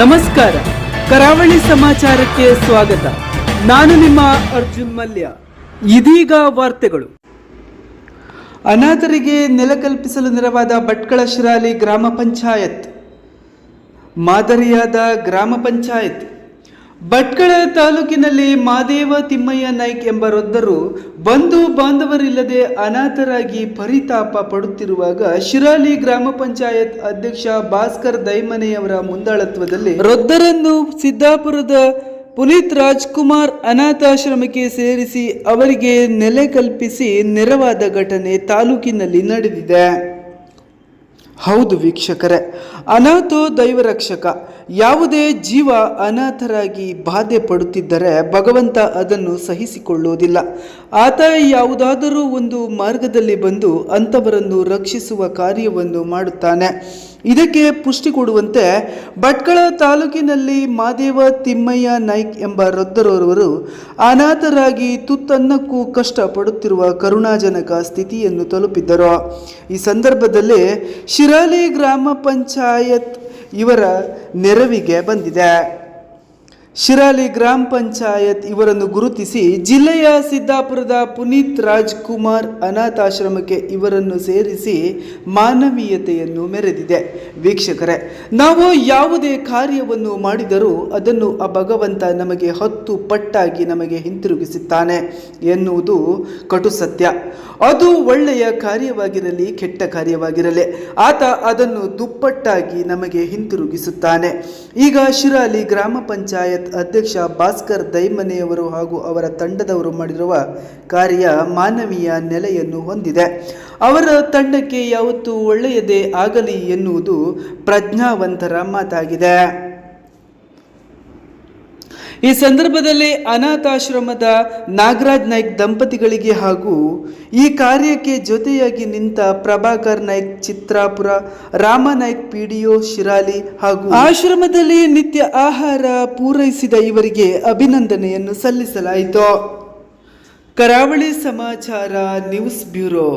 ನಮಸ್ಕಾರ. ಕರಾವಳಿ ಸಮಾಚಾರಕ್ಕೆ ಸ್ವಾಗತ. ನಾನು ನಿಮ್ಮ ಅರ್ಜುನ್ ಮಲ್ಯ. ಇದೀಗ ವಾರ್ತೆಗಳು. ಅನಾಥರಿಗೆ ನೆಲ ಕಲ್ಪಿಸಲು ನೆರವಾದ ಭಟ್ಕಳ ಶಿರಾಲಿ ಗ್ರಾಮ ಪಂಚಾಯತ್. ಮಾದರಿಯಾದ ಗ್ರಾಮ ಪಂಚಾಯತ್. ಭಟ್ಕಳ ತಾಲೂಕಿನಲ್ಲಿ ಮಾದೇವ ತಿಮ್ಮಯ್ಯ ನಾಯ್ಕ್ ಎಂಬ ವೃದ್ಧರು ಬಂಧು ಬಾಂಧವರಿಲ್ಲದೆ ಅನಾಥರಾಗಿ ಪರಿತಾಪ ಪಡುತ್ತಿರುವಾಗ ಶಿರಾಲಿ ಗ್ರಾಮ ಪಂಚಾಯತ್ ಅಧ್ಯಕ್ಷ ಭಾಸ್ಕರ್ ದೈಮನೆಯವರ ಮುಂದಾಳತ್ವದಲ್ಲಿ ವೃದ್ಧರನ್ನು ಸಿದ್ದಾಪುರದ ಪುನೀತ್ ರಾಜ್ಕುಮಾರ್ ಅನಾಥಾಶ್ರಮಕ್ಕೆ ಸೇರಿಸಿ ಅವರಿಗೆ ನೆಲೆ ಕಲ್ಪಿಸಿ ನೆರವಾದ ಘಟನೆ ತಾಲೂಕಿನಲ್ಲಿ ನಡೆದಿದೆ. ಹೌದು ವೀಕ್ಷಕರೇ, ಅನಾಥೋ ದೈವರಕ್ಷಕ, ಯಾವುದೇ ಜೀವ ಅನಾಥರಾಗಿ ಬಾಧೆ ಪಡುತ್ತಿದ್ದರೆ ಭಗವಂತ ಅದನ್ನು ಸಹಿಸಿಕೊಳ್ಳುವುದಿಲ್ಲ. ಆತ ಯಾವುದಾದರೂ ಒಂದು ಮಾರ್ಗದಲ್ಲಿ ಬಂದು ಅಂಥವರನ್ನು ರಕ್ಷಿಸುವ ಕಾರ್ಯವನ್ನು ಮಾಡುತ್ತಾನೆ. ಇದಕ್ಕೆ ಪುಷ್ಟಿ ಕೊಡುವಂತೆ ಭಟ್ಕಳ ತಾಲೂಕಿನಲ್ಲಿ ಮಾದೇವ ತಿಮ್ಮಯ್ಯ ನಾಯ್ಕ್ ಎಂಬ ವೃದ್ಧರವರು ಅನಾಥರಾಗಿ ತುತ್ತನ್ನಕ್ಕೂ ಕಷ್ಟಪಡುತ್ತಿರುವ ಕರುಣಾಜನಕ ಸ್ಥಿತಿಯನ್ನು ತಲುಪಿದ್ದರು. ಈ ಸಂದರ್ಭದಲ್ಲಿ ಶಿರಾಲಿ ಗ್ರಾಮ ಪಂಚಾಯತ್ ಇವರ ನೆರವಿಗೆ ಬಂದಿದೆ. ಶಿರಾಲಿ ಗ್ರಾಮ ಪಂಚಾಯತ್ ಇವರನ್ನು ಗುರುತಿಸಿ ಜಿಲ್ಲೆಯ ಸಿದ್ದಾಪುರದ ಪುನೀತ್ ರಾಜ್ಕುಮಾರ್ ಅನಾಥಾಶ್ರಮಕ್ಕೆ ಇವರನ್ನು ಸೇರಿಸಿ ಮಾನವೀಯತೆಯನ್ನು ಮೆರೆದಿದೆ. ವೀಕ್ಷಕರೇ, ನಾವು ಯಾವುದೇ ಕಾರ್ಯವನ್ನು ಮಾಡಿದರೂ ಅದನ್ನು ಆ ಭಗವಂತ ನಮಗೆ ಹತ್ತು ಪಟ್ಟಾಗಿ ನಮಗೆ ಹಿಂತಿರುಗಿಸುತ್ತಾನೆ ಎನ್ನುವುದು ಕಟು ಸತ್ಯ. ಅದು ಒಳ್ಳೆಯ ಕಾರ್ಯವಾಗಿರಲಿ, ಕೆಟ್ಟ ಕಾರ್ಯವಾಗಿರಲಿ, ಆತ ಅದನ್ನು ದುಪ್ಪಟ್ಟಾಗಿ ನಮಗೆ ಹಿಂತಿರುಗಿಸುತ್ತಾನೆ. ಈಗ ಶಿರಾಲಿ ಗ್ರಾಮ ಪಂಚಾಯತ್ ಅಧ್ಯಕ್ಷ ಭಾಸ್ಕರ್ ದೈಮನೆಯವರು ಹಾಗೂ ಅವರ ತಂಡದವರು ಮಾಡಿರುವ ಕಾರ್ಯ ಮಾನವೀಯ ನೆಲೆಯನ್ನು ಹೊಂದಿದೆ. ಅವರ ತಂಡಕ್ಕೆ ಯಾವತ್ತೂ ಒಳ್ಳೆಯದೇ ಆಗಲಿ ಎನ್ನುವುದು ಪ್ರಜ್ಞಾವಂತರ ಮಾತಾಗಿದೆ. ಈ ಸಂದರ್ಭದಲ್ಲಿ ಅನಾಥಾಶ್ರಮದ ನಾಗರಾಜ್ ನಾಯ್ಕ್ ದಂಪತಿಗಳಿಗೆ ಹಾಗೂ ಈ ಕಾರ್ಯಕ್ಕೆ ಜೊತೆಯಾಗಿ ನಿಂತ ಪ್ರಭಾಕರ್ ನಾಯ್ಕ್ ಚಿತ್ರಾಪುರ, ರಾಮ ನಾಯ್ಕ್ ಪಿಡಿಒ, ಶಿರಾಲಿ ಹಾಗೂ ಆಶ್ರಮದಲ್ಲಿ ನಿತ್ಯ ಆಹಾರ ಪೂರೈಸಿದ ಇವರಿಗೆ ಅಭಿನಂದನೆಯನ್ನು ಸಲ್ಲಿಸಲಾಯಿತು. ಕರಾವಳಿ ಸಮಾಚಾರ ನ್ಯೂಸ್ ಬ್ಯೂರೋ.